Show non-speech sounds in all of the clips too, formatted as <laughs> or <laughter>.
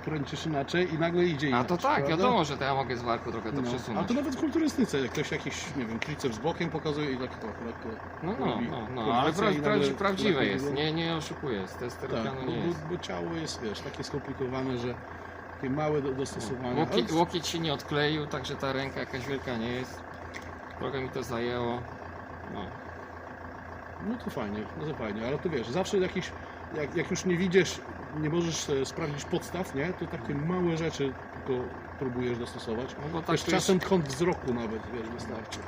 kręcisz inaczej i nagle idzie A inaczej. to tak, prawda? wiadomo, że to ja mogę z warku trochę to No, a przesunąć. to nawet w kulturystyce, jak ktoś jakiś, nie wiem, triceps bokiem pokazuje i tak to, lekko No, no, robi no, no ale pra, i nagle prawdzi, prawdziwe jest, nie, nie oszukuję, z Tak, testosteronu bo, nie jest. bo, bo ciało jest, wiesz, takie skomplikowane, że takie małe do, dostosowanie. Łokieć, Ale- łokieć się nie odkleił, także ta ręka jakaś wielka nie jest. Trochę mi to zajęło. No. No to fajnie, no to fajnie, ale to wiesz, zawsze jakiś, jak, jak już nie widzisz, nie możesz e, sprawdzić podstaw, nie, to takie małe rzeczy tylko próbujesz dostosować. No bo tak Też to jest, czasem kąt wzroku nawet, wiesz, wystarczy.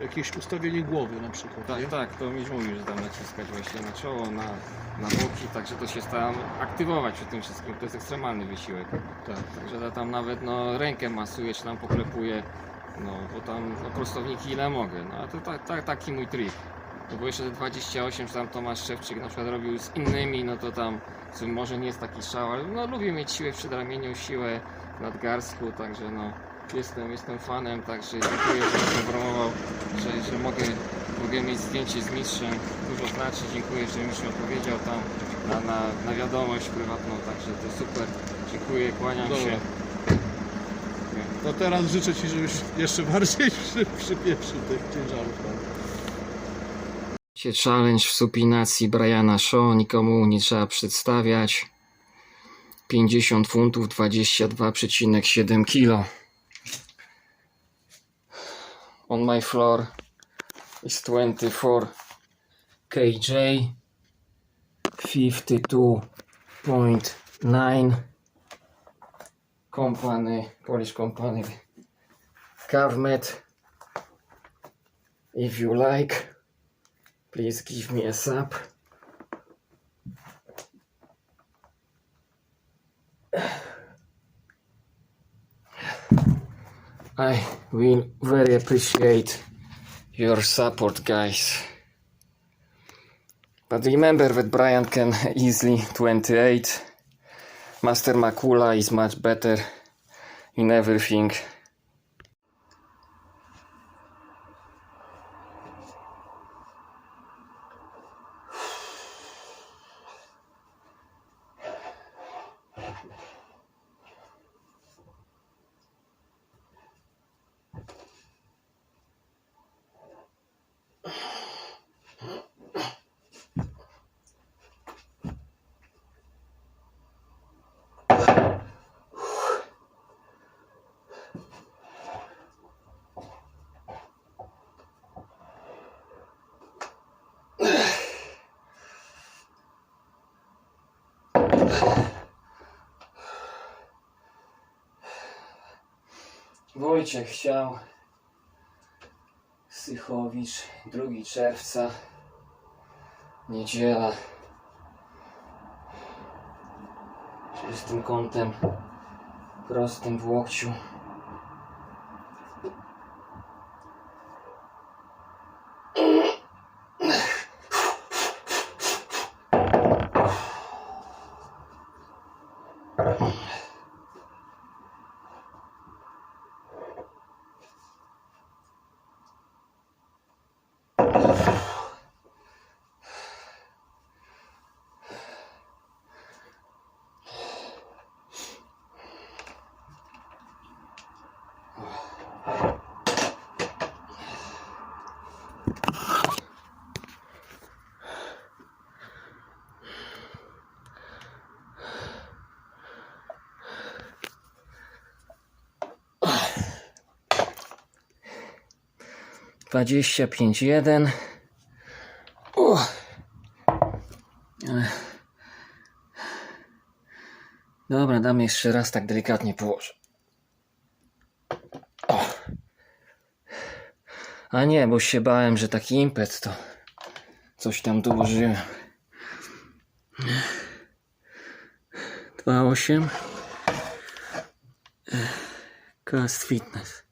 Jakieś ustawienie głowy na przykład, tak, nie? tak, to mi mówił, że tam naciskać właśnie na czoło, na, na boki, także to się staram aktywować przy tym wszystkim, to jest ekstremalny wysiłek. Tak. Także ja tam nawet no, rękę masuję, czy tam poklepuję, no bo tam no, prostowniki ile mogę, no a to ta, ta, taki mój trik. No bo jeszcze te 28, czy tam Tomasz Szewczyk na przykład robił z innymi, no to tam może nie jest taki szał, ale no lubię mieć siłę w przedramieniu, siłę w nadgarstku, także no jestem, jestem fanem, także dziękuję, że mnie promował, że, że mogę, mogę mieć zdjęcie z mistrzem, dużo znaczy, dziękuję, że mistrz mi odpowiedział tam na, na, na wiadomość prywatną, także to super, dziękuję, kłaniam Dobra. się. To teraz życzę Ci, żebyś jeszcze bardziej <laughs> przy, przypieprzył tych ciężarów. tak? Się challenge w supinacji Briana Shaw, nikomu nie trzeba przedstawiać. 50 funtów, 22,7 kg. On my floor is 24 kg. 52.9 company, Polish company Carmet. If you like Please give me a sub. I will very appreciate your support, guys. But remember that Brian can easily 28. Master Makula is much better in everything. Wojciech chciał. Sychowicz, 2 czerwca, niedziela. Z tym kątem prostym w łokciu. Dwadzieścia pięć jeden. Dobra, dam jeszcze raz tak delikatnie położę. A nie, bo się bałem, że taki impet to coś tam dołożyłem. 2,8 Cast Fitness.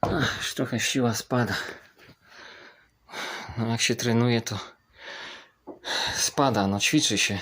Ach, trochę siła spada. No jak się trenuje to spada, no ćwiczy się.